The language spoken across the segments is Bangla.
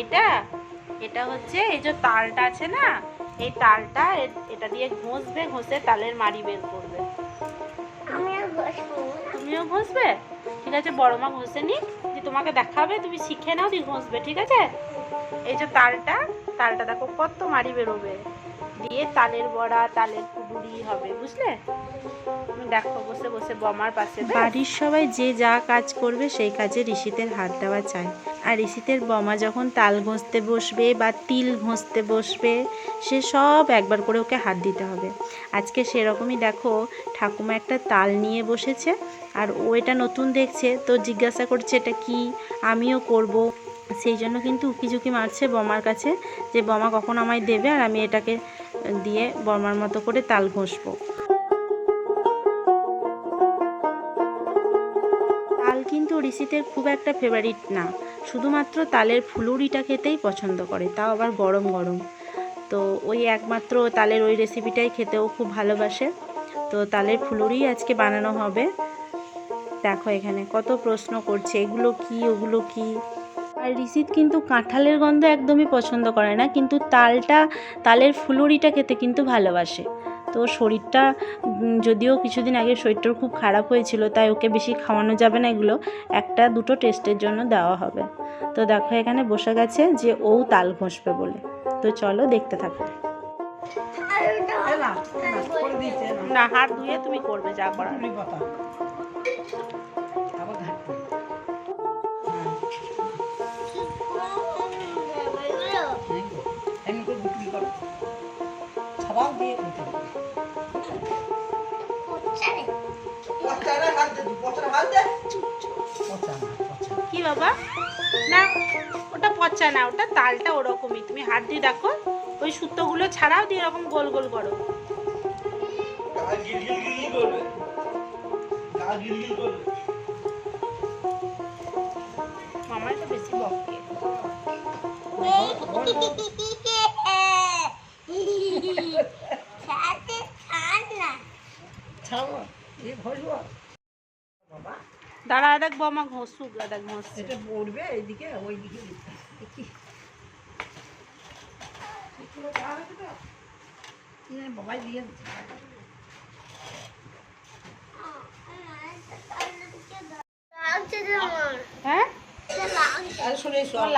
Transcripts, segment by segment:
এটা? এটা হচ্ছে এই যে তালটা আছে না? এই তালটা এটা দিয়ে ঘষবে ঘষে তালের মাড়ি বের করবে। তুমিও ঘষবে? ঠিক আছে বড় মা ঘষে নি যে তোমাকে দেখাবে তুমি শিখে নাও দিয়ে ঘষবে ঠিক আছে? এই যে তালটা তালটা দেখো কত মাড়ি বেরোবে। দিয়ে তালের বড়া তালের কুডুরি হবে বুঝলে? তুমি দেখো, বসে বসে বমার পাশে। বাড়ির সবাই যে যা কাজ করবে সেই কাজে ঋষিতের হাত দেওয়া চাই। আর ঋষিতের বমা যখন তাল ঘষতে বসবে বা তিল ঘষতে বসবে, সে সব একবার করে ওকে হাত দিতে হবে। আজকে সেরকমই দেখো, ঠাকুমা একটা তাল নিয়ে বসেছে, আর ও এটা নতুন দেখছে, তো জিজ্ঞাসা করছে এটা কি? আমিও করব। সেই জন্য কিন্তু উকিঝুঁকি মারছে বমার কাছে যে বমা কখন আমায় দেবে, আর আমি এটাকে দিয়ে বর্মার মতো করে তাল ঘষবো। ঋষিতের খুব একটা ফেভারিট না। শুধুমাত্র তালের ফুলুরিটা খেতেই পছন্দ করে, তাও আবার গরম গরম। তো ওই একমাত্র তালের ওই রেসিপিটাই খেতেও খুব ভালোবাসে। তো তালের ফুলুরি আজকে বানানো হবে। দেখো এখানে কত প্রশ্ন করছে, এগুলো কি, ওগুলো কি? আর ঋষিত কিন্তু কাঁঠালের গন্ধ একদমই পছন্দ করে না, কিন্তু তালটা, তালের ফুলুরিটা খেতে কিন্তু ভালোবাসে। তো শরীরটা যদিও কিছুদিন আগে শরীরটার খুব খারাপ হয়েছিল তাই ওকে বেশি খাওয়ানো যাবে না এগুলো। একটা দুটো টেস্টের জন্য দেওয়া হবে। তো দেখো এখানে বসে গেছে যে ও তাল ঘষবে বলে। তো চলো দেখতে থাকো। না হাত ধুয়ে তুমি করবে যা করার। দিয়ে। কি বাবা? না, ওটা পচা না, ওটা তালটা ওরকমই। তুমি হাত দিয়ে দেখো, ওই সুতোগুলো ছাড়াও দিয়ে এরকম গোল গোল করো। মামার তো বেশি বকে সাথে খান না। ছাড়ো, এ ঘষবো। বাবা, দাঁড়া দেখ বমা ঘষুক দেখ ঘষছে এটা পড়বে এইদিকে। দেখি। বাবাই দিয়ে তো আমার। হ্যাঁ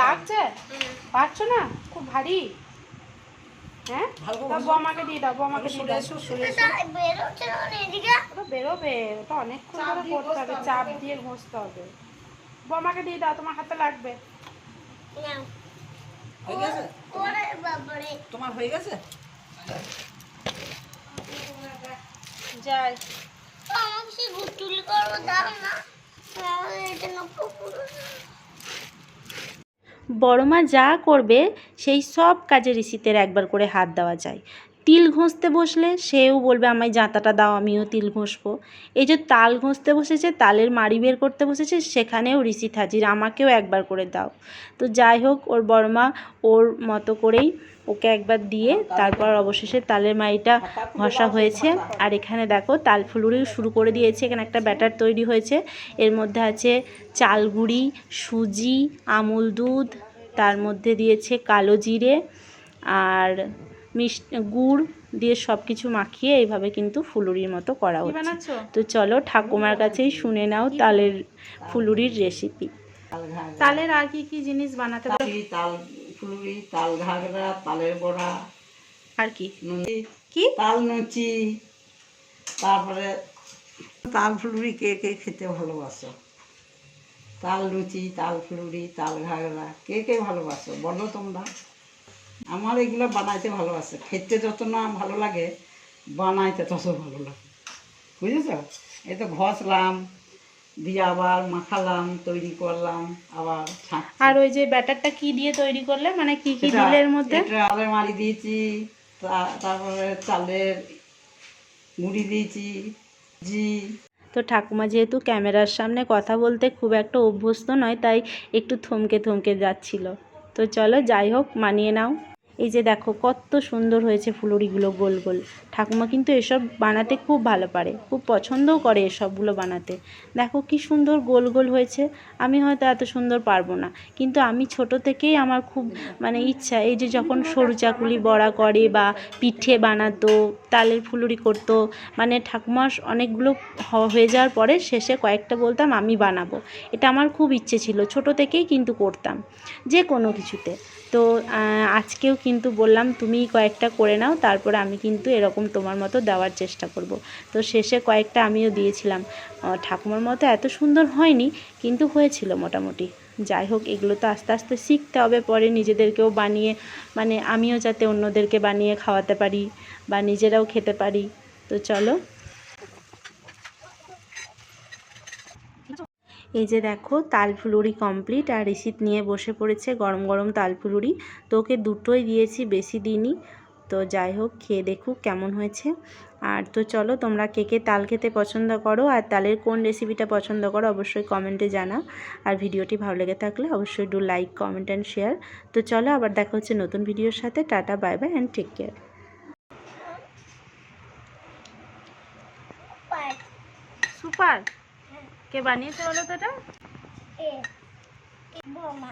লাগছে পারছ না খুব ভারী হ্যাঁ? বমাকে দিয়ে দাও বমাকে দিয়ে দাও না মানে। ওটা বেরোবে ওটা অনেকক্ষণ চাপ ধরে দিয়ে করতে হবে ঘষতে চাপ হবে। দিয়ে ঘষতে হবে। বমাকে দিয়ে দাও তোমার হাতে লাগবে। হয়ে। তোমার হয়ে গেছে? যাই। আমাকে সে গুতুল করো দাও না। এটা নকল পুরো বড়মা যা করবে সেই সব কাজে ঋষিতের একবার করে হাত দেওয়া যায়। তিল ঘষতে বসলে সেও বলবে, আমায় জাঁতাটা দাও, আমিও তিল ঘষবো। এই যে তাল ঘষতে বসেছে, তালের মাড়ি বের করতে বসেছে, সেখানেও ঋষিত হাজির আমাকেও একবার করে দাও। তো যাই হোক, ওর বড়মা ওর মতো করেই ওকে একবার দিয়ে তারপর অবশেষে তালের মাড়িটা ঘষা হয়েছে। আর এখানে দেখো, তাল ফুলুরিও শুরু করে দিয়েছে, এখানে একটা ব্যাটার তৈরি হয়েছে। এর মধ্যে আছে চাল গুঁড়ি, সুজি, আমুল দুধ, তার মধ্যে দিয়েছে কালো জিরে, আর মিষ্টি গুড় দিয়ে সব কিছু মাখিয়ে এইভাবে কিন্তু ফুলুরির মতো করা হচ্ছে। তো চলো ঠাকুমার কাছেই শুনে নাও তালের ফুলুরির রেসিপি তালের আর কি কি জিনিস বানাতে পারো? তাল ফুলুরি তাল ঘাগরা তালের বড়া। আর কি? নুচি কি? তাল লুচি তারপরে তাল ফুলুরি কে কে খেতে ভালোবাসো? তাল লুচি তাল ফুলুরি তাল ঘাগরা কে কে ভালোবাসো? বলো তোমরা। আমার এগুলো বানাইতে ভালোবাসে। খেতে যত না ভালো লাগে বানাইতে তত ভালো লাগে। বুঝেছ? এই তো ঘষলাম দিয়ে আবার মাখালাম তৈরি করলাম আবার আর ওই যে ব্যাটারটা কি দিয়ে তৈরি করলে? মানে কি কি সেটা- দিলে এর মধ্যে? এটা আলু মারি দিয়েছি তারপরে চালের মুড়ি দিয়েছি জি। তো ঠাকুমা যেহেতু ক্যামেরার সামনে কথা বলতে খুব একটা অভ্যস্ত নয় তাই একটু থমকে থমকে যাচ্ছিল। তো চলো যাই হোক মানিয়ে নাও। এই যে দেখো, কত সুন্দর হয়েছে ফুলুরিগুলো গোল গোল। ঠাকুমা কিন্তু এসব বানাতে খুব ভালো পারে, খুব পছন্দও করে এসবগুলো বানাতে। দেখো কি সুন্দর গোল গোল হয়েছে, আমি হয়তো এত সুন্দর পারব না। কিন্তু আমি ছোট থেকেই আমার খুব মানে ইচ্ছা, এই যে যখন সরু চাকুলি বড়া করে বা পিঠে বানাতো, তালের ফুলুরি করতো মানে ঠাকুমা অনেকগুলো হয়ে যাওয়ার পরে শেষে কয়েকটা বলতাম, আমি বানাবো। এটা আমার খুব ইচ্ছে ছিল, ছোট থেকেই কিন্তু করতাম, যে কোনো কিছুতে। তো আজকেও বললাম তুমি কয়েকটা করে নাও, তারপরে আমি কিন্তু এরকম তোমার মতো দেওয়ার চেষ্টা করব। তো শেষে কয়েকটা আমিও দিয়েছিলাম। ঠাকুমার মতো এত সুন্দর হয়নি, কিন্তু হয়েছিল মোটামুটি। যাই হোক, এগুলো তো আস্তে আস্তে শিখতে হবে, পরে নিজেদেরকেও বানিয়ে মানে আমিও যাতে অন্যদেরকে বানিয়ে খাওয়াতে পারি বা নিজেরাও খেতে পারি। তো চলো এই যে দেখো তাল ফুলুরি কমপ্লিট আর রিসিট নিয়ে বসে পড়েছে গরম গরম তাল ফুলুরি তো ওকে দুটোই দিয়েছি বেশি দিনই তো যাই হোক খেয়ে দেখুক কেমন হয়েছে। আর তো চলো তোমরা কে কে তাল খেতে পছন্দ করো আর তালের কোন রেসিপিটা পছন্দ করো অবশ্যই কমেন্টে জানাও। আর ভিডিওটি ভালো লেগে থাকলে অবশ্যই do like comment and share তো চলো আবার দেখা হচ্ছে নতুন ভিডিওর সাথে। Tata bye bye and take care super কে বানিয়েছে বলো তো এটা? বোমা।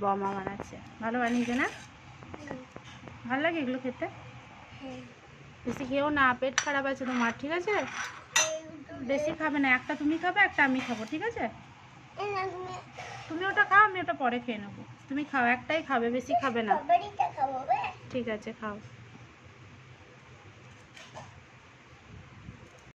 বমা বানাচ্ছে। ভালো বানিয়েছে না? ভালো লাগে এগুলো খেতে? হ্যাঁ। বেশি খেয়েও না পেট খারাপ আছে তোমার ঠিক আছে? বেশি খাবে না একটা তুমি খাবে একটা আমি খাব ঠিক আছে? তুমি ওটা খাও আমি ওটা পরে খেয়ে নেব। তুমি খাও একটাই খাবে বেশি খাবে না। ঠিক আছে খাও।